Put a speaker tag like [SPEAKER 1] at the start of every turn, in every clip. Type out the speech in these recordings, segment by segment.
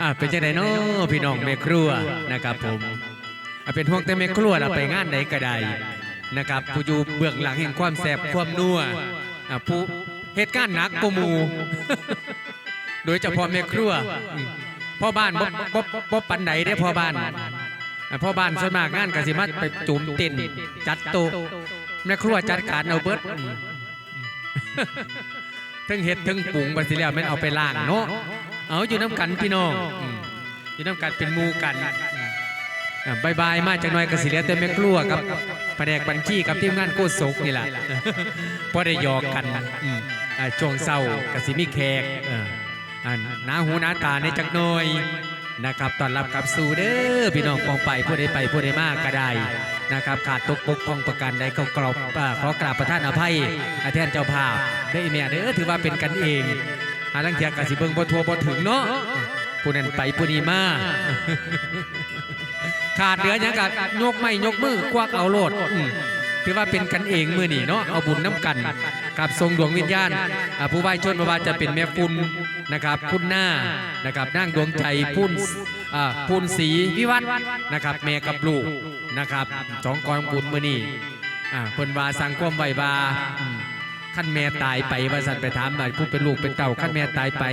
[SPEAKER 1] อ่าเป็นจังไดเนาะพี่น้องแม่ครัวนะครับผมอ่าเป็นห่วงแต่แม่ครัวเราไปงานใดก็ได้นะครับผู้อยู่เบื้องหลังแห่งความแสบความนัวอ่าผู้เหตุการณ์หนักกว่าหมู่โดยเฉพาะแม่ครัวอืมพ่อบ้านบ่บ่บ่ปันไหนได้พ่อบ้านอ่าพ่อบ้านส่วนมากงานกสิมาไปจุ่มเต้นจัดโต๊ะแม่ครัวจัดการเอาเบิดอืมทั้งเห็ดทั้งปรุงบัดสิแล้วแม่นเอาไปล้างเนาะ เอาอยู่น้ำกันพี่น้องอืมอยู่น้ำกันเป็นหมูกันอืมอ่าบายบายมาจากหน้อยกสิเหลียแต่แม่ครัวกับแผนกบัญชีกับทีมงานโกศกนี่แหละพอได้หยอกกันอืมอ่าช่วงเศร้ากสิมีแขกเอ่ออ่าหน้าหูหน้าตาในจักหน่อยนะครับตอนรับกับสู่เด้อพี่น้องปองไปผู้ใดไปผู้ใดมากก็ได้นะครับขาดตกปกป้องประกันใดก็กรอบอ่าขอกราบประทานอภัยอาแทนเจ้าภาพได้อเมียเด้อถือว่าเป็นกันเอง หาลังเทียกสิเบิ่งบ่ทัวบ่ถึงเนาะผู้นั้นไปผู้นี้มาขาดเหลือหยังกะยกไม้ยกมือกวักเอาโลดอืมถือว่าเป็นกันเองมื้อนี้เนาะเอาบุญน้ำกันกับทรงดวงวิญญาณอ่าผู้ไหว้ชนบ่ว่าจะเป็นแม่ปุณนะครับพุ่นหน้านะครับนางดวงใจพุ่นอ่าพุ่นสีวิวัฒน์นะครับแม่กับลูกนะครับสองกองบุญมื้อนี้อ่าเพิ่นว่าสังความไว้ว่าอืม ขั้นแม่ตายไปว่าสันไปถามว่าผู้เป็นลูกเป็นเต่าขั้นแม่ตายไป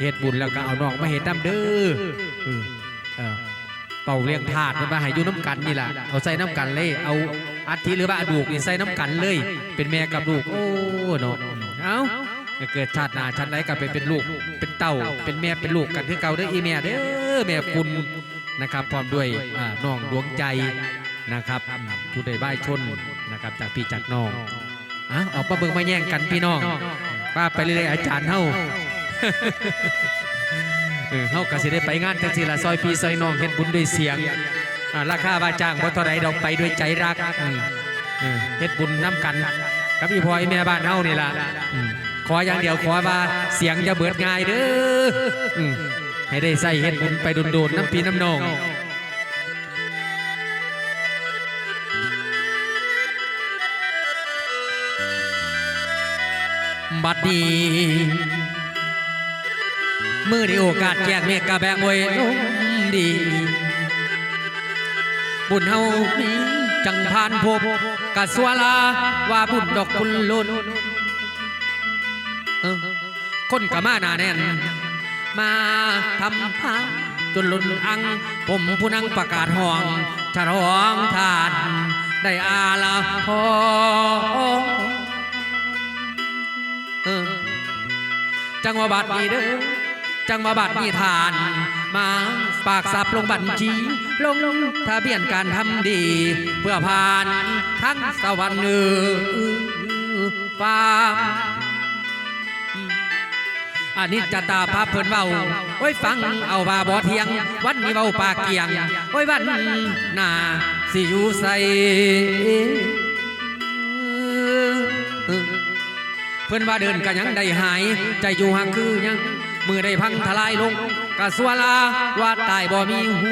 [SPEAKER 1] เฮ็ดบุญแล้วก็เอาน้องมาเฮ็ดน้ำเด้อเออเป่าเลี้ยงถาดมันมาให้อยู่น้ำกันนี่แหละเอาใส่น้ำกันเลย เอาอัฐิหรือว่าอดูกนี่ใส่น้ำกันเลย เป็นแม่กับลูกโอ้เนาะเอ้าเกิดชาติหน้าชาติไหนก็ไปเป็นลูก เป็นเต่าเป็นแม่เป็นลูกกันคือเก่าเด้ออีแม่เด้อแม่คุณนะครับพร้อมด้วยน้องดวงใจนะครับผู้ใดบ้ายชนนะครับจากพี่จากน้อง อะออกมาเบิ่งมาแย่งกันพี่น้องป้าไปเรื่อยๆอาจารย์เฮาเฮาก็สิได้ไปงานจังซี่ล่ะซอยพี่ซอยน้องเฮ็ดบุญด้วยเสียงราคาว่าจ้างบ่เท่าใดดอกไปด้วยใจรักเฮ็ดบุญน้ำกันกับอีพ่ออีแม่บ้านเฮานี่ล่ะขออย่างเดียวขอว่าเสียงอย่าเบิดง่ายเด้อให้ได้ใส่เฮ็ดบุญไปโดนๆน้ำพี่น้ำน้อง บัดนี้มือได้โอกาสแจกเมฆกะแบงไว้ลมดี บุญเฮามีจังพานพบกะสวลาว่าบุญดอกบุญล้นเออคนกะมาหนาแน่น มาทำพาจนล้นอัง ผมผู้นั่งประกาศห้องฉลองทานได้อาลาพอ จังหวะบัตรนี้เด้อจังหวะบัตรนี้ทาน มาฝากสับลงบัญชีลงทะเบียนการทำดี เพื่อผ่านทั้งสวรรค์เนือฟ้าอันนี้จะตาภาพเพิ่นเว้าโอ้ยฟังเอาว่าบ่เทียง วันนี้เว้าปากเกียงโอ้ยวันหน้าสิอยู่ใส เพื่อนว่าเดินกันยังได้หาย ใจอยู่ห่างคือยังมือได้พังทลายลงกะสวลาว่าตายบ่มีหู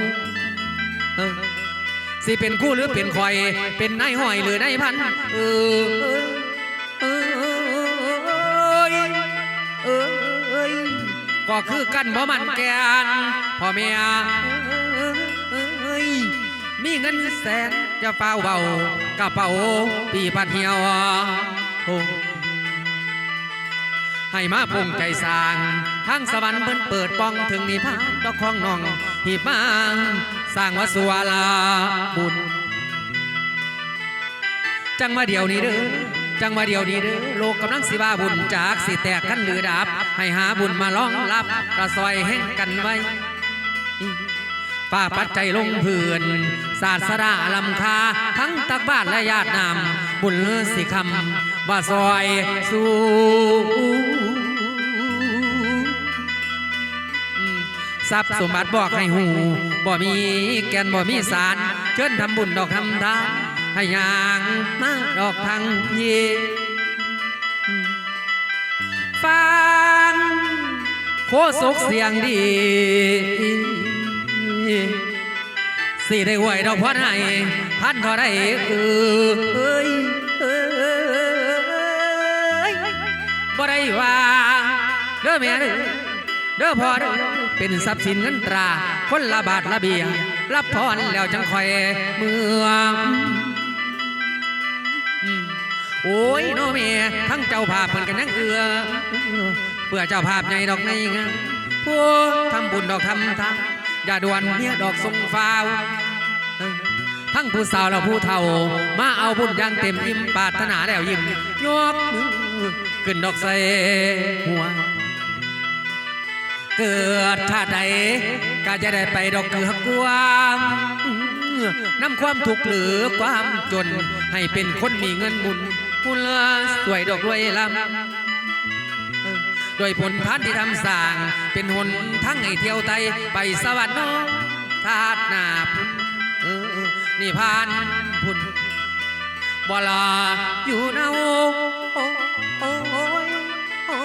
[SPEAKER 1] สิเป็นคู่หรือเป็นคอย เป็นนายห้อยหรือนายพันเออเออเออเออก็คือกันบ่มันแกนพ่อแม่เอ้ยมีเงินแสนจะเฝ้าเบากระเป๋าปีปัดเหี่ยวโอ้ ให้มาปรุงใจสร้างทางสวรรค์เพิ่นเปิดป้องถึงนิพพานดอกของน้องหีบมาสร้างวัดสวาลาบุญจังมาเดียวนี้เด้อจังมาเดียวนี้เด้อโลกกำลังสิว่าบุญจากสิแตกกันหรือดับให้หาบุญมาล้องรับกระซอยแห่งกันไว้ป้าปัจจัยลงพื่อนศาสดาลำคา ทั้งตักบ้านและญาตินำบุญเลือสิคำว่าซอยสู่ ทรัพย์สมบัติบอกให้หูบ่มีแก่นบ่มีสาร เชิญทำบุญดอกทำทานให้ยางมาดอกทางพีฟังโคศกเสียงดีสิได้หวยดอกพันให้พันท่าได้เอ้ยเอ้ยบ่ได้ว่าเด้อแม่เด้อพ่อเด้อ เป็นทรัพย์สินเงินตรา คนละบาทละเบียรับพรแล้วจังคอยเมืองโอ้ยโนเมียทั้งเจ้าภาพเพิ่นกันยังเอือเพื่อเจ้าภาพใหญ่ดอกในงานผู้ทำบุญดอกทำทานอย่าด่วนเนี่ยดอกทรงฟ้าวทั้งผู้สาวและผู้เฒ่า มาเอาบุญอย่างเต็มอิ่มปาถนาแล้วยิ้มยกมือขึ้นดอกใส่หัว เกิดชาใดก็จะได้ไปดอกเกือกกวางนำความทุกข์หรือความจน ให้เป็นคนมีเงินหมุนผู้เลือสวยดอกรวยลำด้วยผลพันที่ทำสร้าง เป็นหนทั้งให้เที่ยวไตไปสวรรค์น้องชาติหน้าพุ่นนี่พานพุ่นบลาอยู่นะโอ้โอ้โอ้โอ้ยโอ้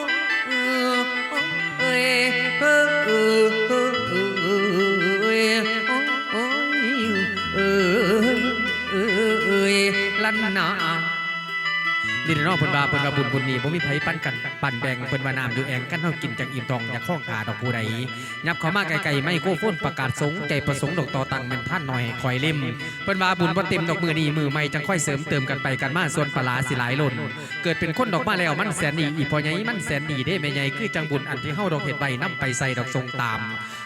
[SPEAKER 1] เออเอ้ย นี่เนาะเพิ่นว่าเพิ่นว่าบุญบุญนี้บ่มีไผปั้นกันปั้นแบ่งเพิ่นว่าน้ำอยู่แองกันเฮากินจากอิ่มทองจากข้องกาดอกผู้ใดยับเข้ามาไกลๆไม่โกโฟนประกาศสงใจประสงค์ดอกต่อตังแม่นท่านหน่อยคอยเล่มเพิ่นว่าบุญบ่เต็มดอกมือนี้มือใหม่จังค่อยเสริมเติมกันไปกันมาส่วนปลาสิหลายล้นเกิดเป็นคนดอกมาแล้วมันแสนดีอีพอใหญ่มันแสนดีเด้แม่ใหญ่คือจังบุญอันที่เฮาดอกเฮ็ดใบนํไปใส่ดอกทรงตาม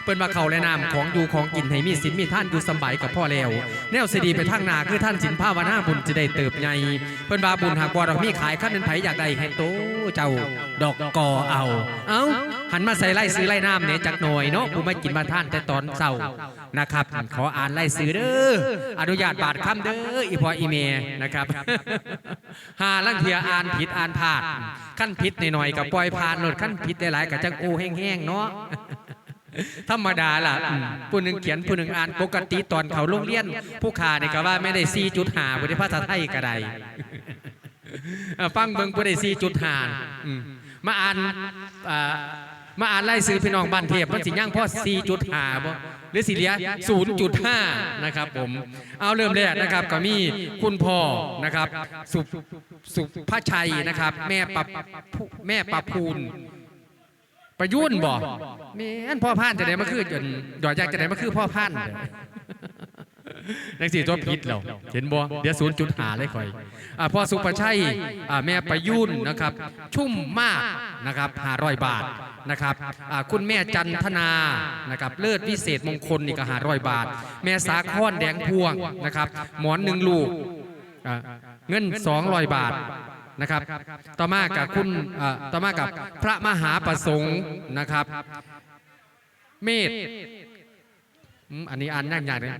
[SPEAKER 1] เพิ่นว่าเขาและน้ำของอยู่ของกินให้มีสินมีท่านอยู่สบายกับพ่อแล้วแนวสิดีไปทางนาคือท่านสินภาวนาบุญจะได้เติบใหญ่เพิ่นว่าบุญหากบ่ดอกมีขายคันเป็นไผอยากได้ให้โตเจ้าดอกกอเอา เอ้าหันมาใส่ไล่ซื้อไล่น้ำเนี่ยจักหน่อยเนาะผู้มากินมาท่านแต่ตอนเช้านะครับ ขออ่านไล่ซื้อเด้ออนุญาตบาทคำเด้ออีพออีเมนะครับหาลังเทียอ่านผิดอ่านพลาดขั้นผิดหน่อยๆกับปล่อยผ่านโลดขั้นผิดได้หลายกับจังโอแห้งๆเนาะธรรมดาล่ะอืมผู้หนึ่งเขียนผู้หนึ่งอ่านปกติตอนเขาโรงเรียน ผู้ขาเนี่ยก็ว่าไม่ได้ซีจุดหาบริภาษาไทยก็ได้เอ่อ ฟังเบิ่งผู้ได้ซีจุดหามาอ่านมาอ่านไล่ซื้อพี่น้องบ้านเทพมันสิย่างพ่อซีจุดหาบ่หรือสิเหลียศูนย์จุดห้านะครับผม เอาเริ่มแรกนะครับก็มีคุณพ่อนะครับ สุสุภาชัยนะครับ แม่ปะผู้แม่ปะพูนประยุ่นบ่แม่นพ่อพานจะได้มาคือจนดอกยากจะได้มาคือพ่อพาน นักสี่ตัวพิษเราเห็นบ่เดี๋ยวศูนย์จุดหาเลยคอยอ่าพ่อสุประชัยอ่าแม่ประยุ่นนะครับ ชุ่มมากนะครับหาร้อยบาทนะครับอ่าคุณแม่จันทนานะครับเลิศวิเศษมงคลนี่ก็หาร้อยบาท แม่สาคอนแดงพวงนะครับหมอนหนึ่งลูกเงิน200บาทนะครับ ต่อมากับคุณต่อมากับพระมหาประสงค์นะครับ เมธอืมอันนี้อ่านยากยากเลย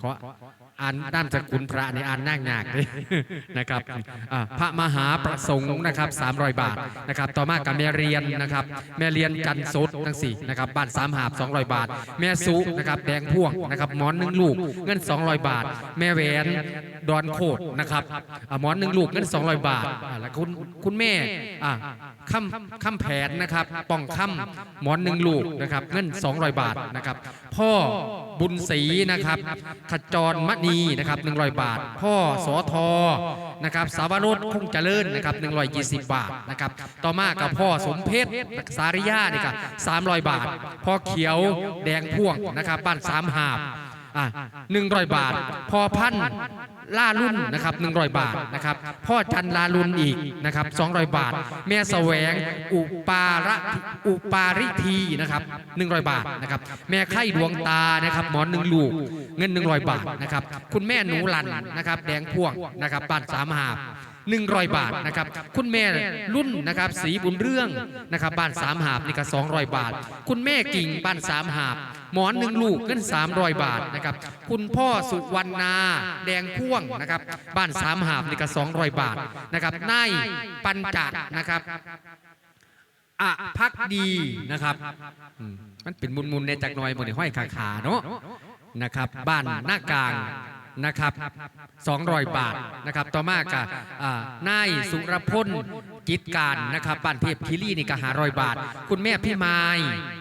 [SPEAKER 1] ขออ่านด้านสกุลพระนี่อ่านยากยากเลยนะครับพระมหาประสงค์นะครับ300 บาทนะครับต่อมากับแม่เรียนนะครับแม่เรียนจันสดทั้งสี่นะครับบ้านสามหาบ200 บาท แม่สุนะครับแดงพ่วงนะครับหมอนหนึ่งลูกเงิน 200 บาท แม่แหวนดอนโคดนะครับหมอนหนึ่งลูกเงิน 200 บาทอ่าแล้วคุณคุณแม่อ่าคำคำแผนนะครับป่องค่ำหมอนหนึ่งลูกนะครับเงิน 200 บาทนะครับ พ่อบุญศรีนะครับขจรมณีนะครับ100 บาท พ่อสอทอนะครับสาวรสคงเจริญนะครับ120 บาทนะครับต่อมากับพ่อสมเพชรสาริยานี่ครับ300 บาท พ่อเขียวแดงพ่วงนะครับบ้านสามหาบอะหนึ่งร้อยบาทพอพัน ล่ารุ่นนะครับหนึ่งร้อยบาทนะครับพ่อจันลารุนอีกนะครับสองร้อยบาท แม่แสวงอุปาระอุปาริทีนะครับหนึ่งร้อยบาทนะครับแม่ไข่ดวงตานะครับหมอนหนึ่งลูกเงินหนึ่งร้อยบาทนะครับคุณแม่หนูลันนะครับแดงพ่วงนะครับบ้านสามหาบ100บาทนะครับคุณแม่รุ่นนะครับสีบุญเรื่องนะครับบ้านสามหาบนี่ก็200บาท คุณแม่กิ่งบ้านสามหาบ หมอนหนึ่งลูกเงิน300 บาทนะครับ คุณพ่อสุวรรณาแดงพ่วงนะครับ บ้านสามหาบนี่ก็200 บาทนะครับนายปัญจักนะครับอะพักดีนะครับมันเป็นมุนๆในจากน้อยบนห้อยขาขาๆเนาะนะครับ บ้านหน้ากลาง นะครับ200บาทนะครับต่อมากับนายสุรพลกิจการนะครับบ้านเทพคิรีนี่ก็หาร้อยบาท คุณแม่พี่ไม้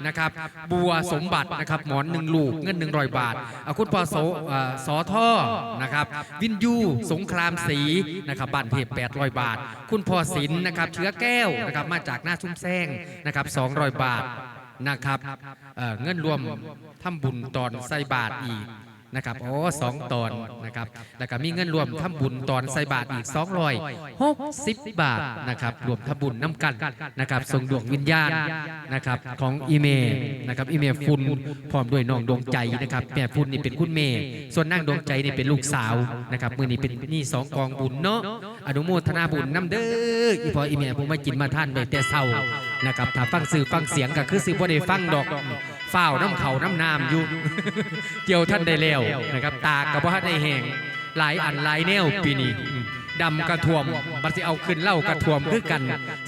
[SPEAKER 1] นะครับบัวสมบัตินะครับหมอนหนึ่งลูกเงิน100บาทอ่าคุณปอโสอสอท่อนะครับวินยูสงครามศรีนะครับบ้านเทพ800บาท คุณพ่อศิลป์นะครับเชื้อแก้วนะครับมาจากหน้าชุ่มแซงนะครับ200บาทนะครับเงินรวมทำบุญตอนใส่บาทอีก นะครับโอ้สองตอนนะครับแล้วก็มีเงินรวมทำบุญตอนใส่บาทอีก260 บาทนะครับรวมทำบุญน้ำกันนะครับส่งดวงวิญญาณนะครับของอีเมนะครับอีเมฟุนพร้อมด้วยน้องดวงใจนะครับแม่ฟุนนี่เป็นคุณเมย์ส่วนนางดวงใจนี่เป็นลูกสาวนะครับมือนี้เป็นนี่สองกองบุญเนาะอนุโมทนาบุญน้ำเด้ออีพออีเมผมมากินมาท่านไปแต่เศร้านะครับถ้าฟังสื่อฟังเสียงก็คือสื่อบ่ได้ฟังดอก ฝ้าวน้ำเขาน้ำนามอยู่ เกี่ยวท่านได้แล้วนะครับ ตากกับว่าได้แหงหลายอันหลายแนวปีนี้อืมดำกระท่วมบัดสิเอาขึ้นเล่ากระท่วมคือกัน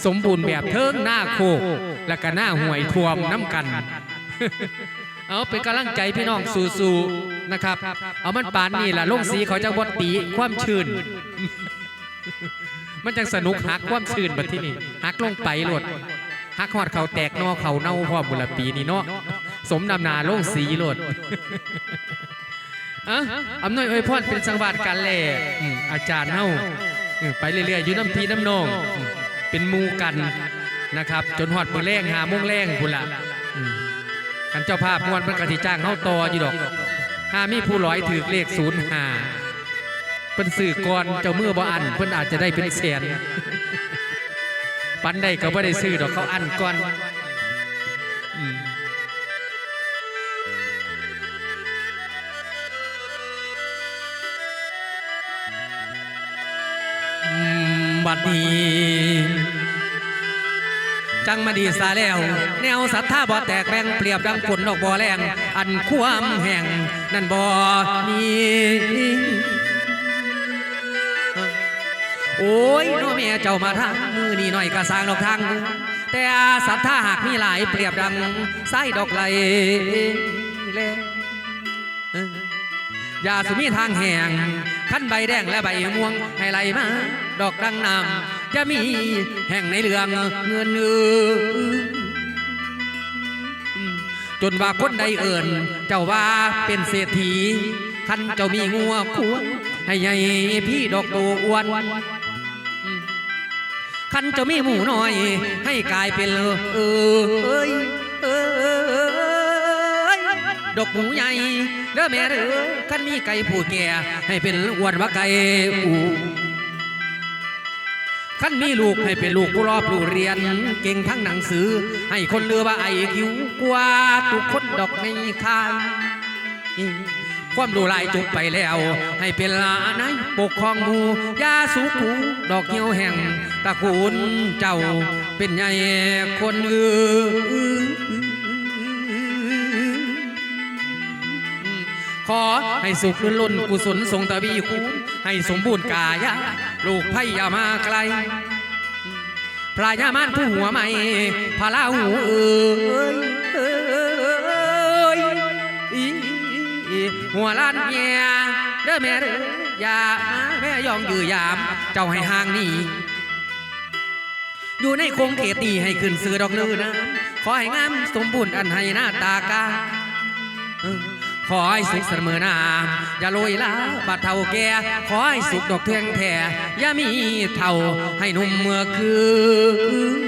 [SPEAKER 1] สมบูรณ์แบบเทิงหน้าโคกและก็หน้าห่วยท่วมน้ำกัน เอาเป็นกำลังใจพี่น้องสู้ๆนะครับ เอามันปานนี่ล่ะลงสีเขาจะบดตีความชื่น มันจังสนุกหักความชื่นบัดที่นี่หักลงไปโลดหักหอดเขาแตกนอเขาเน่าพร้อมบุรปีนี่เนาะ สมนำนาโลงสีโลดอะอำนวยอวยพรเป็นสังวาสการแล่อืมอาจารย์เฮาเออไปเรื่อยๆอยู่น้ำพีน้ำนองเป็นมูกันนะครับ จนหอดมือแรงหาโมุ่งแรงพุ่นละกันเจ้าภาพมวนเป็นกติจ้างเฮาต่ออยู่ดอกหามีผู้ร้อยถือเลขศูนย์หาเพิ่นสื่อก่อนเจ้ามือบ่อันเพิ่นอาจจะได้เป็นแสนปันได้ก็บ่ได้ซื้อดอกเขาอันก่อน บัดนี้ จังมาดีสาแล้ว แนวศรัทธาบ่แตกแบ่งเปรียบดังฝนดอกบ่แรง อันความแห่ง นั่นบ่มีโอ้ยน้อแม่เจ้ามาทางมือนี่หน่อยกระสางดอกทาง แต่ศรัทธาหากมีหลายเปรียบดังไส้ดอกไหลแลอย่าสุมีทางแห่ง ขั้นใบแดงและใบม่วงให้ไหลมา ดอกดังน้ำจะมีแห่งในเรื่องเงินเออจนว่าคนใดเอิ่น เจ้าว่าเป็นเศรษฐีขั้นเจ้ามีงัวควรให้ใหญ่พี่ดอกโตอ้วนขั้นเจ้ามีหมูน้อย ให้กลายเป็นเออเอ้ยเอ้ย ดอกหมูใหญ่เด้อแม่เด้อคันมีไก่ผู้แก่ให้เป็นอวนว่าไก่อูคันมีลูกให้เป็นลูกผู้รอบผู้เรียน เก่งทั้งหนังสือ ให้คนเลือว่าไอคิวกว่าทุกคนดอกในคายความรู้หลายจบไปแล้ว ให้เป็นลานายปกครองหมูยาสุขูดอกเหี่ยวแห่งตะกูลเจ้าเป็นใหญ่คนเอือ ขอให้สุขล้นกุศลทรงตะวีคูณให้สมบูรณ์กายะลูกไพ่ยามาไกลพระยามานผู้หัวใหม่พระลาหูเอ้ยหัวล้านเมียเด้อแม่เด้อยามาแม่ยองยือยาม เจ้าให้ห่างนี่อยู่ในคงเขตนี้ให้ขึ้นซื้อดอกลือนะขอให้งามสมบูรณ์อันให้หน้าตากา ขอให้สุขเสมอหนาอย่าโรยลาบาดเท่าแก่ขอให้สุขดอกเทืองแท่อย่ามีเท่าให้หนุ่มเมื่อคืน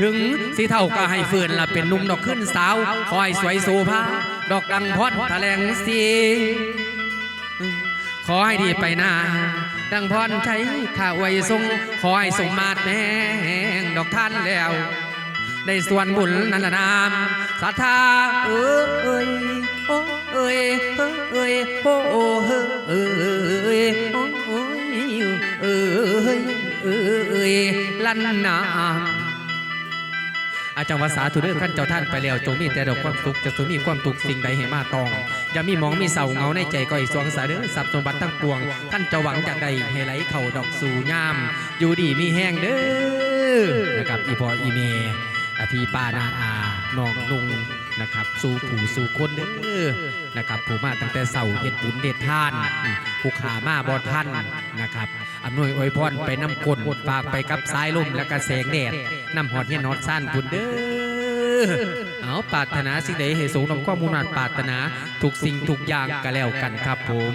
[SPEAKER 1] ถึงสีเท่าก็ให้เฟื่อนละเป็นหนุ่มดอกขึ้นสาวขอให้สวยโซภาดอกดังพอดแถลงสีขอให้ดีไปหน้า ดังพรใช้ข้าไว้ทรงขอให้สมมาตรแน่งดอกท่านแล้ว ได้ส่วนบุญนันนามศรัทธาเอ้ยโอ้เอ้ยเอ้ยโอ้เอ้ยโอ้ยเอ้ยเอ้ยลันนามอาจารย์ภาษาทุเรื่อขั้นเจ้าท่านไปแล้วจงมีแต่ดอกความสุขจะจงมีความตุกสิ่งใดให้มาตองอย่ามีมองมีเสาเงาในใจก็อีสวงสาเด้อสับสมบัติทั้งปวงท่านจะหวังจากใดให้ไหลเข่าดอกสู่ยาม อยู่ดีมีแห้งเด้อนะครับอีพออีเม พี่ป้านาอาน้องนุงนะครับ สู่ผู้สู่คนเด้อนะครับผู้มาตั้งแต่เสาเฮ็ดบุญเด็ดท่านผู้ขามาบอท่านนะครับอำนวยอวยพรไปน้ำกลฝากไปกับสายลมและกระแสงแดดน้ำหอดเฮียนอดสั้นบุญเด้อเอาปารถนาสิ่งใดให้สงนำความมุ่งมั่นปารถนา ทุกสิ่งทุกอย่างก็แล้วกันครับผม